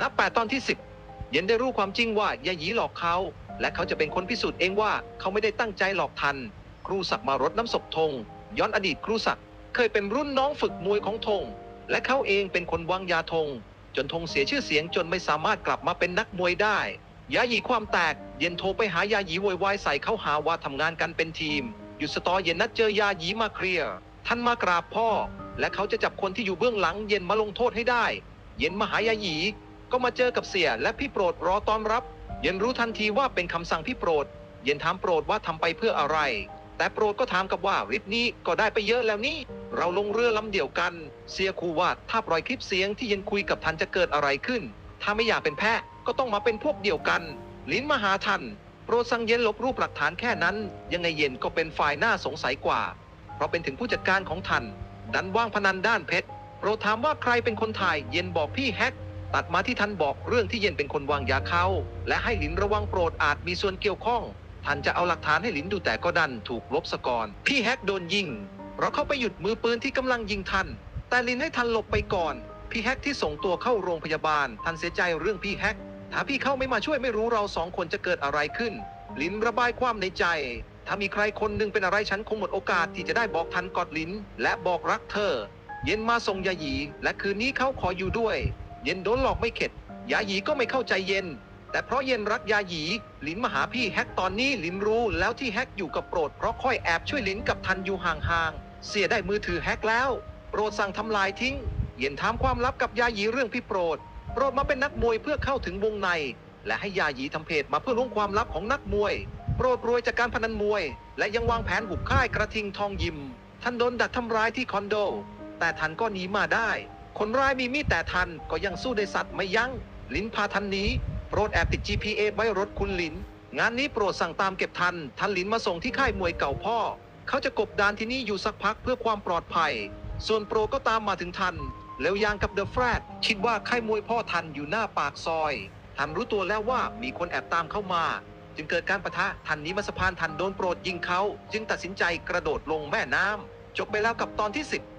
นับแปดตอนที่สิบเย็นได้รู้ความจริงว่ายาหยีหลอกเขา และเขาจะเป็นคนพิสูจน์เองว่าเขาไม่ได้ตั้งใจหลอกทัน ครูศักดิ์มารดน้ำศพธงย้อนอดีตครูศักดิ์เคยเป็นรุ่นน้องฝึกมวยของธงและเขาเองเป็นคนวางยาธงจนธงเสียชื่อเสียงจนไม่สามารถกลับมาเป็นนักมวยได้ ยาหยีความแตก เย็นโทรไปหายาหยีโวยวายใส่เขาหาว่าทำงานกันเป็นทีม หยุดสตอเย็นนัดเจอยาหยีมาเคลียร์ท่านมากราบพ่อ และเขาจะจับคนที่อยู่เบื้องหลังเย็นมาลงโทษให้ได้ เย็นมาหายาหยี ก็มาเจอกับเสียและพี่โปรดรอต้อนรับ เย็นรู้ทันทีว่าเป็นคำสั่งพี่โปรด เย็นถามโปรดว่าทำไปเพื่ออะไร แต่โปรดก็ถามกับว่าริบนี้ก็ได้ไปเยอะแล้วนี่เราลงเรือลำเดียวกัน เสียคูว่าถ้าปล่อยคลิปเสียงที่เย็นคุยกับทันจะเกิดอะไรขึ้น ถ้าไม่อยากเป็นแพะก็ต้องมาเป็นพวกเดียวกัน ลิ้นมาหาทันโปรดสั่งเย็นลบรูปหลักฐานแค่นั้น ยังไงเย็นก็เป็นฝ่ายน่าสงสัยกว่า เพราะเป็นถึงผู้จัดการของทันดันว่างพนันด้านเพชรโปรดถามว่าใครเป็นคนถ่ายเย็นบอกพี่แฮก ตัดมาที่ทันบอกเรื่องที่เย็นเป็นคนวางยาเขาและให้หลินระวังโปรดอาจมีส่วนเกี่ยวข้องทันจะเอาหลักฐานให้หลินดูแต่ก็ดันถูกลบสกอนพี่แฮกโดนยิง เราเข้าไปหยุดมือปืนที่กำลังยิงทันแต่ลินให้ทันหลบไปก่อน พี่แฮกที่ส่งตัวเข้าโรงพยาบาลทันเสียใจเรื่องพี่แฮกถ้าพี่เข้าไม่มาช่วยไม่รู้เราสองคนจะเกิดอะไรขึ้น ลินระบายความในใจ ถ้ามีใครคนหนึ่งเป็นอะไรฉันคงหมดโอกาสที่จะได้บอกทันกอดลินและบอกรักเธอ เย็นมาส่งยาหยีและคืนนี้เขาขออยู่ด้วย เย็นโดนหลอกไม่เข็ด ยาหยีก็ไม่เข้าใจเย็น แต่เพราะเย็นรักยาหยีลินมาหาพี่แฮกตอนนี้ลินรู้แล้วที่แฮกอยู่กับโปรดเพราะค่อยแอบช่วยลินกับทันอยู่ห่างๆ เสียได้มือถือแฮกแล้ว โปรดสั่งทำลายทิ้ง เย็นถามความลับกับยาหยีเรื่องพี่โปรด โปรดมาเป็นนักมวยเพื่อเข้าถึงวงใน และให้ยาหยีทำเพจมาเพื่อล้วงความลับของนักมวย โปรดรวยจากการพนันมวย และยังวางแผนหุบค่ายกระทิงทองยิมท่านโดนดักทำร้ายที่คอนโด แต่ทันก็หนีมาได้ คนร้ายมีมีดแต่ทันก็ยังสู้ได้สัตว์ไม่ยัง้งลินพาทันหนี้โปรดแอบติด GPA ไว้รถคุณลิน งานนี้โปรดสั่งตามเก็บทัน ทันลินมาส่งที่ค่ายมวยเก่าพ่อ เขาจะกบดานที่นี่อยู่สักพักเพื่อความปลอดภัย ส่วนโปรก็ตามมาถึงทัน แล้วยางกับเดอะแฟรดคิดว่าค่ายมวยพ่อทันอยู่หน้าปากซอย ทันรู้ตัวแล้วว่ามีคนแอบตามเข้ามา จึงเกิดการประทะทันหนี้มาสะพานทันโดนโปรดยิงเขา จึงตัดสินใจกระโดดลงแม่น้ำจบไปแล้วกับตอนที่ 10